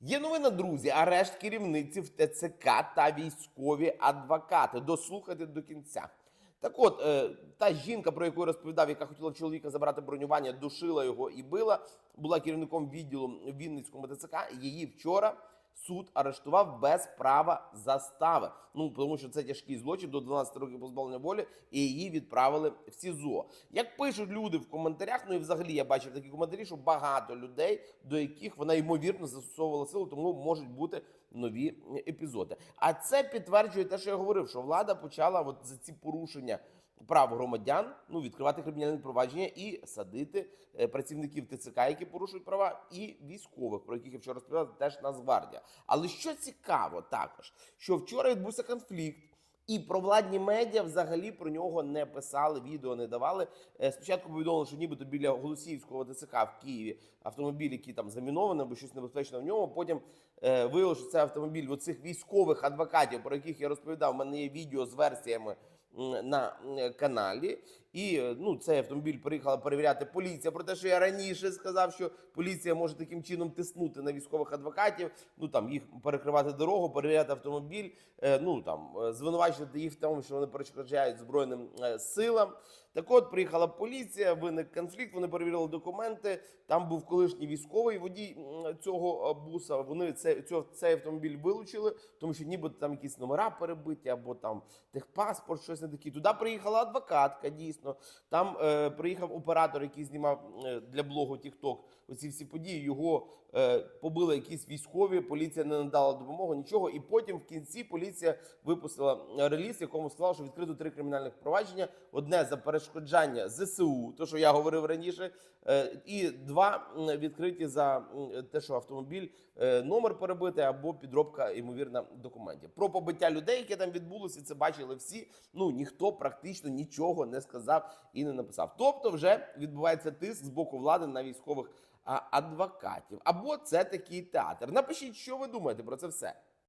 Є новина, друзі. Арешт керівниців ТЦК та військові адвокати. Дослухайте до кінця. Так от, е, та жінка, про яку я розповідав, яка хотіла чоловіка забрати бронювання, душила його і била, була керівником відділу в Вінницькому ТЦК. Її вчора суд арештував без права застави. Ну тому що це тяжкий злочин до 12 років позбавлення волі, і її відправили в СІЗО. Як пишуть люди в коментарях, ну і взагалі я бачив такі коментарі, що багато людей, до яких вона ймовірно застосовувала силу, тому можуть бути нові епізоди. А це підтверджує те, що я говорив, що влада почала от за ці порушення. Прав громадян ну відкривати кримінальне провадження і садити е, працівників ТЦК, які порушують права, і військових, про яких я вчора розповідав, теж Нацгвардія. Але що цікаво, також що вчора відбувся конфлікт. І провладні медіа взагалі про нього не писали, відео не давали. Е, Спочатку повідомили, що нібито біля Голосіївського ТЦК в Києві автомобіль, який там замінований, або щось небезпечне в ньому. Потім е, виявилося, що це автомобіль оцих військових адвокатів, про яких я розповідав. У мене є відео з версіями на каналі. І е, ну, цей автомобіль приїхала перевіряти поліція. Про те, що я раніше сказав, що поліція може таким чином тиснути на військових адвокатів, ну там їх перекривати дорогу, перевіряти автомобіль, е, ну там е, звинувачувати їх в тому, що вони перешкоджають збройним силам. Так от приїхала поліція, виник конфлікт. Вони перевірили документи. Там був колишній військовий водій цього буса. Вони це цього цей автомобіль вилучили, тому що нібито там якісь номера перебиті, або там техпаспорт, щось не таке. Туди приїхала адвокатка, дійсно. Там е, приїхав оператор, який знімав е, для блогу TikTok оці всі події. Його е, побили якісь військові. Поліція не надала допомогу, нічого. І потім в кінці поліція випустила реліз, якому сказала, що відкрито три кримінальних провадження: одне за перешкоджання ЗСУ, то що я говорив раніше, е, і два відкриті за те, що автомобіль е, номер перебитий або підробка ймовірна документів. Про побиття людей, яке там відбулося, це бачили всі. Ну ніхто практично нічого не сказав і не написав. Тобто, вже відбувається тиск з боку влади на військових адвокатів. Або це такий театр. Напишіть, що ви думаєте про це все.